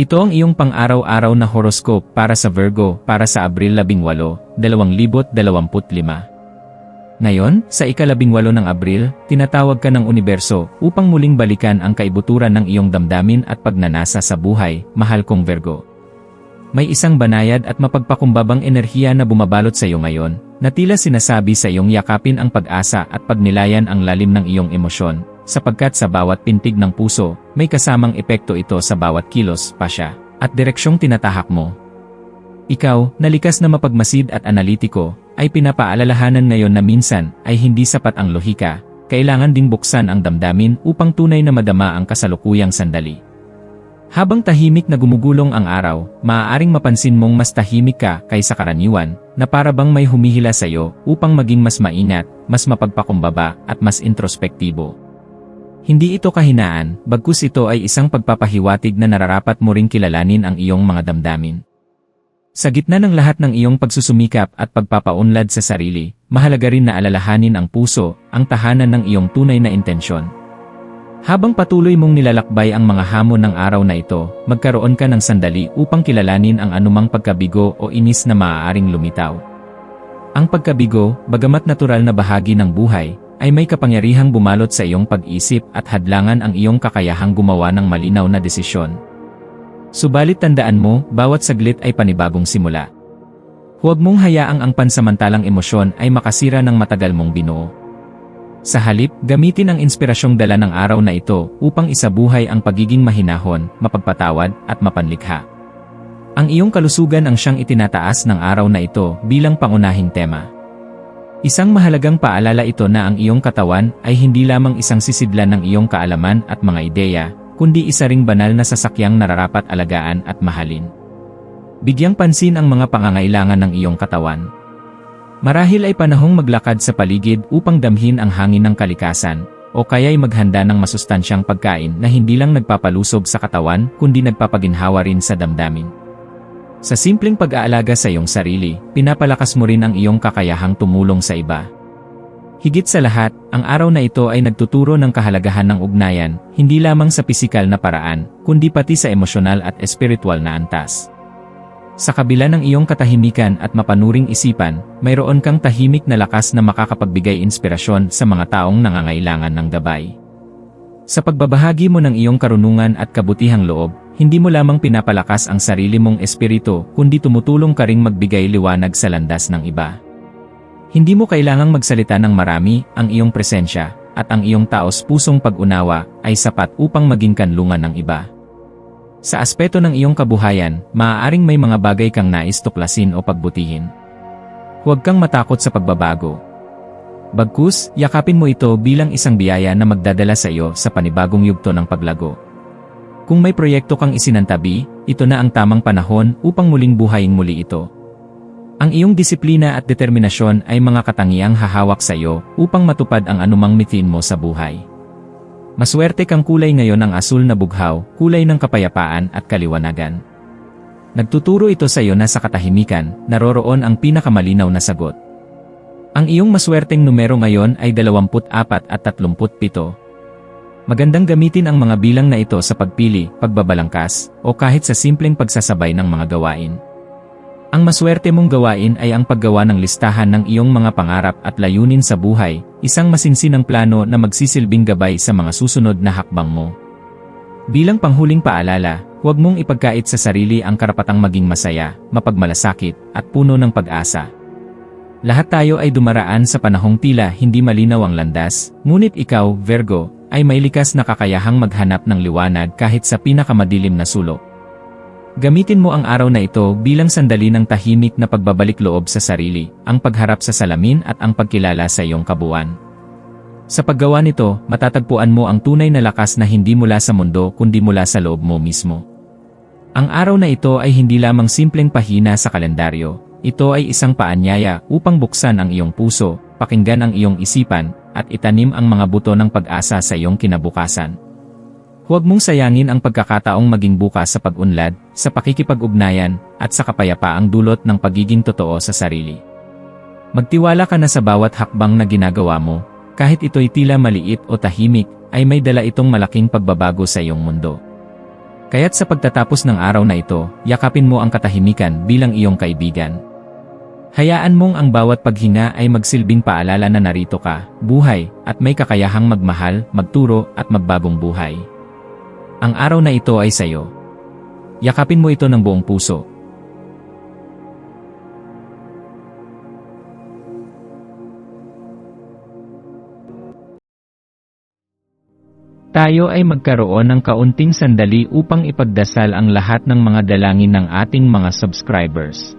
Ito ang iyong pang-araw-araw na horoscope para sa Virgo para sa Abril 18, 2025. Ngayon, sa ikalabing walo ng Abril, tinatawag ka ng universo upang muling balikan ang kaibuturan ng iyong damdamin at pagnanasa sa buhay, mahal kong Virgo. May isang banayad at mapagpakumbabang enerhiya na bumabalot sa iyo ngayon, na tila sinasabi sa iyong yakapin ang pag-asa at pagnilayan ang lalim ng iyong emosyon, sapagkat sa bawat pintig ng puso, may kasamang epekto ito sa bawat kilos, pasya, at direksyong tinatahak mo. Ikaw, nalikas na mapagmasid at analitiko, ay pinapaalalahanan ngayon na minsan ay hindi sapat ang lohika, kailangan ding buksan ang damdamin upang tunay na madama ang kasalukuyang sandali. Habang tahimik na gumugulong ang araw, maaaring mapansin mong mas tahimik ka kaysa karaniwan, na para bang may humihila sa iyo upang maging mas maingat, mas mapagpakumbaba, at mas introspektibo. Hindi ito kahinaan, bagkus ito ay isang pagpapahiwatig na nararapat mo ring kilalanin ang iyong mga damdamin. Sa gitna ng lahat ng iyong pagsusumikap at pagpapaunlad sa sarili, mahalaga rin na alalahanin ang puso, ang tahanan ng iyong tunay na intensyon. Habang patuloy mong nilalakbay ang mga hamon ng araw na ito, magkaroon ka ng sandali upang kilalanin ang anumang pagkabigo o inis na maaaring lumitaw. Ang pagkabigo, bagamat natural na bahagi ng buhay, ay may kapangyarihang bumalot sa iyong pag-isip at hadlangan ang iyong kakayahang gumawa ng malinaw na desisyon. Subalit tandaan mo, bawat saglit ay panibagong simula. Huwag mong hayaang ang pansamantalang emosyon ay makasira ng matagal mong binuo. Sa halip, gamitin ang inspirasyong dala ng araw na ito upang isabuhay ang pagiging mahinahon, mapagpatawad, at mapanlikha. Ang iyong kalusugan ang siyang itinataas ng araw na ito bilang pangunahing tema. Isang mahalagang paalala ito na ang iyong katawan ay hindi lamang isang sisidlan ng iyong kaalaman at mga ideya, kundi isa ring banal na sasakyang nararapat alagaan at mahalin. Bigyang pansin ang mga pangangailangan ng iyong katawan. Marahil ay panahong maglakad sa paligid upang damhin ang hangin ng kalikasan, o kaya'y maghanda ng masustansyang pagkain na hindi lang nagpapalusog sa katawan kundi nagpapaginhawa rin sa damdamin. Sa simpleng pag-aalaga sa iyong sarili, pinapalakas mo rin ang iyong kakayahang tumulong sa iba. Higit sa lahat, ang araw na ito ay nagtuturo ng kahalagahan ng ugnayan, hindi lamang sa pisikal na paraan, kundi pati sa emosyonal at espiritual na antas. Sa kabila ng iyong katahimikan at mapanuring isipan, mayroon kang tahimik na lakas na makakapagbigay inspirasyon sa mga taong nangangailangan ng gabay. Sa pagbabahagi mo ng iyong karunungan at kabutihang loob, hindi mo lamang pinapalakas ang sarili mong espiritu, kundi tumutulong ka ring magbigay liwanag sa landas ng iba. Hindi mo kailangang magsalita ng marami, ang iyong presensya, at ang iyong taos pusong pag-unawa, ay sapat upang maging kanlungan ng iba. Sa aspeto ng iyong kabuhayan, maaaring may mga bagay kang nais tuklasin o pagbutihin. Huwag kang matakot sa pagbabago. Bagkus, yakapin mo ito bilang isang biyaya na magdadala sa iyo sa panibagong yugto ng paglago. Kung may proyekto kang isinantabi, ito na ang tamang panahon upang muling buhayin muli ito. Ang iyong disiplina at determinasyon ay mga katangiang hahawak sa iyo upang matupad ang anumang mitin mo sa buhay. Maswerte kang kulay ngayon ang asul na bughaw, kulay ng kapayapaan at kaliwanagan. Nagtuturo ito sa iyo na sa katahimikan, naroroon ang pinakamalinaw na sagot. Ang iyong maswerteng numero ngayon ay 24 at 37, Magandang gamitin ang mga bilang na ito sa pagpili, pagbabalangkas, o kahit sa simpleng pagsasabay ng mga gawain. Ang maswerte mong gawain ay ang paggawa ng listahan ng iyong mga pangarap at layunin sa buhay, isang masinsinang plano na magsisilbing gabay sa mga susunod na hakbang mo. Bilang panghuling paalala, huwag mong ipagkait sa sarili ang karapatang maging masaya, mapagmalasakit, at puno ng pag-asa. Lahat tayo ay dumaraan sa panahong tila hindi malinaw ang landas, ngunit ikaw, Virgo, ay may likas na kakayahang maghanap ng liwanag kahit sa pinakamadilim na sulok. Gamitin mo ang araw na ito bilang sandali ng tahimik na pagbabalik loob sa sarili, ang pagharap sa salamin at ang pagkilala sa iyong kabuuan. Sa paggawa nito, matatagpuan mo ang tunay na lakas na hindi mula sa mundo kundi mula sa loob mo mismo. Ang araw na ito ay hindi lamang simpleng pahina sa kalendaryo, ito ay isang paanyaya upang buksan ang iyong puso, pakinggan ang iyong isipan, at itanim ang mga buto ng pag-asa sa iyong kinabukasan. Huwag mong sayangin ang pagkakataong maging bukas sa pag-unlad, sa pakikipag-ugnayan, at sa kapayapaang dulot ng pagiging totoo sa sarili. Magtiwala ka na sa bawat hakbang na ginagawa mo, kahit ito'y tila maliit o tahimik, ay may dala itong malaking pagbabago sa iyong mundo. Kaya't sa pagtatapos ng araw na ito, yakapin mo ang katahimikan bilang iyong kaibigan. Hayaan mong ang bawat paghinga ay magsilbing paalala na narito ka, buhay, at may kakayahang magmahal, magturo, at magbagong buhay. Ang araw na ito ay sayo. Yakapin mo ito ng buong puso. Tayo ay magkaroon ng kaunting sandali upang ipagdasal ang lahat ng mga dalangin ng ating mga subscribers,